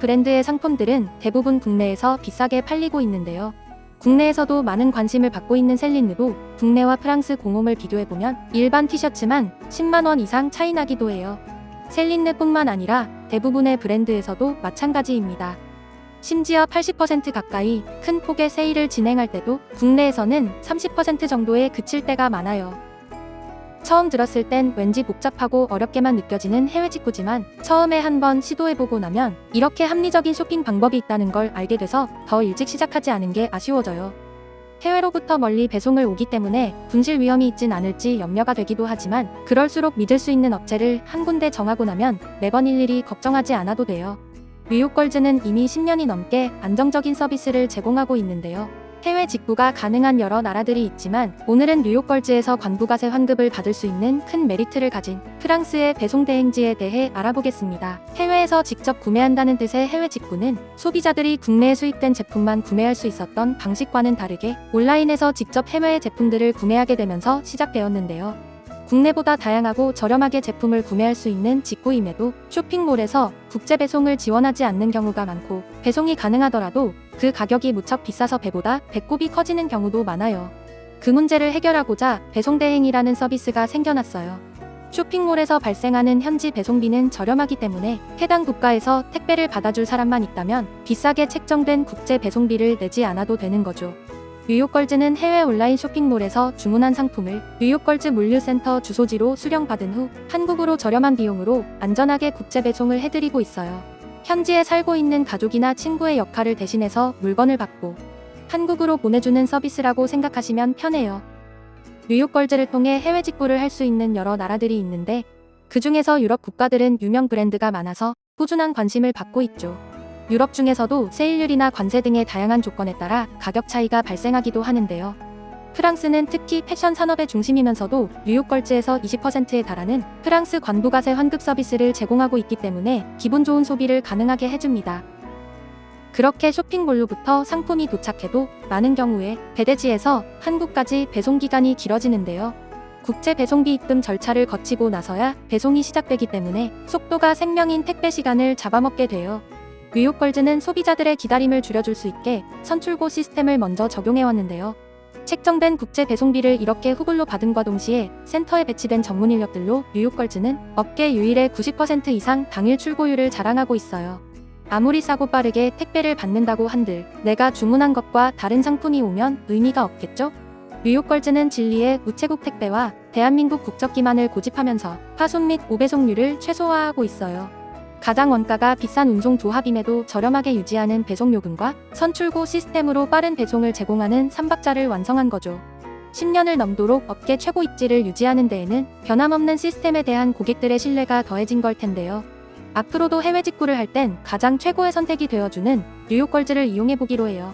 브랜드의 상품들은 대부분 국내에서 비싸게 팔리고 있는데요. 국내에서도 많은 관심을 받고 있는 셀린느도 국내와 프랑스 공홈을 비교해보면 일반 티셔츠만 10만원 이상 차이 나기도 해요. 셀린느뿐만 아니라 대부분의 브랜드에서도 마찬가지입니다. 심지어 80% 가까이 큰 폭의 세일을 진행할 때도 국내에서는 30% 정도에 그칠 때가 많아요. 처음 들었을 땐 왠지 복잡하고 어렵게만 느껴지는 해외 직구지만 처음에 한번 시도해보고 나면 이렇게 합리적인 쇼핑 방법이 있다는 걸 알게 돼서 더 일찍 시작하지 않은 게 아쉬워져요. 해외로부터 멀리 배송을 오기 때문에 분실 위험이 있진 않을지 염려가 되기도 하지만 그럴수록 믿을 수 있는 업체를 한 군데 정하고 나면 매번 일일이 걱정하지 않아도 돼요. 뉴욕걸즈는 이미 10년이 넘게 안정적인 서비스를 제공하고 있는데요. 해외 직구가 가능한 여러 나라들이 있지만 오늘은 뉴욕 걸즈에서 관부가세 환급을 받을 수 있는 큰 메리트를 가진 프랑스의 배송 대행지에 대해 알아보겠습니다. 해외에서 직접 구매한다는 뜻의 해외 직구는 소비자들이 국내에 수입된 제품만 구매할 수 있었던 방식과는 다르게 온라인에서 직접 해외의 제품들을 구매하게 되면서 시작되었는데요. 국내보다 다양하고 저렴하게 제품을 구매할 수 있는 직구임에도 쇼핑몰에서 국제 배송을 지원하지 않는 경우가 많고 배송이 가능하더라도 그 가격이 무척 비싸서 배보다 배꼽이 커지는 경우도 많아요. 그 문제를 해결하고자 배송대행이라는 서비스가 생겨났어요. 쇼핑몰에서 발생하는 현지 배송비는 저렴하기 때문에 해당 국가에서 택배를 받아줄 사람만 있다면 비싸게 책정된 국제 배송비를 내지 않아도 되는 거죠. 뉴욕걸즈는 해외 온라인 쇼핑몰에서 주문한 상품을 뉴욕걸즈 물류센터 주소지로 수령받은 후 한국으로 저렴한 비용으로 안전하게 국제 배송을 해드리고 있어요. 현지에 살고 있는 가족이나 친구의 역할을 대신해서 물건을 받고 한국으로 보내주는 서비스라고 생각하시면 편해요. 뉴욕걸즈를 통해 해외 직구를 할 수 있는 여러 나라들이 있는데 그 중에서 유럽 국가들은 유명 브랜드가 많아서 꾸준한 관심을 받고 있죠. 유럽 중에서도 세일률이나 관세 등의 다양한 조건에 따라 가격 차이가 발생하기도 하는데요. 프랑스는 특히 패션 산업의 중심이면서도 뉴욕 걸즈에서 20%에 달하는 프랑스 관부가세 환급 서비스를 제공하고 있기 때문에 기분 좋은 소비를 가능하게 해줍니다. 그렇게 쇼핑몰로부터 상품이 도착해도 많은 경우에 배대지에서 한국까지 배송 기간이 길어지는데요. 국제 배송비 입금 절차를 거치고 나서야 배송이 시작되기 때문에 속도가 생명인 택배 시간을 잡아먹게 돼요. 뉴욕걸즈는 소비자들의 기다림을 줄여줄 수 있게 선출고 시스템을 먼저 적용해왔는데요. 책정된 국제 배송비를 이렇게 후불로 받음과 동시에 센터에 배치된 전문 인력들로 뉴욕걸즈는 업계 유일의 90% 이상 당일 출고율을 자랑하고 있어요. 아무리 싸고 빠르게 택배를 받는다고 한들 내가 주문한 것과 다른 상품이 오면 의미가 없겠죠? 뉴욕걸즈는 진리의 우체국 택배와 대한민국 국적 기만을 고집하면서 파손 및 오배송률을 최소화하고 있어요. 가장 원가가 비싼 운송 조합임에도 저렴하게 유지하는 배송 요금과 선출고 시스템으로 빠른 배송을 제공하는 3박자를 완성한 거죠. 10년을 넘도록 업계 최고 입지를 유지하는 데에는 변함없는 시스템에 대한 고객들의 신뢰가 더해진 걸 텐데요. 앞으로도 해외 직구를 할 땐 가장 최고의 선택이 되어주는 뉴욕걸즈를 이용해보기로 해요.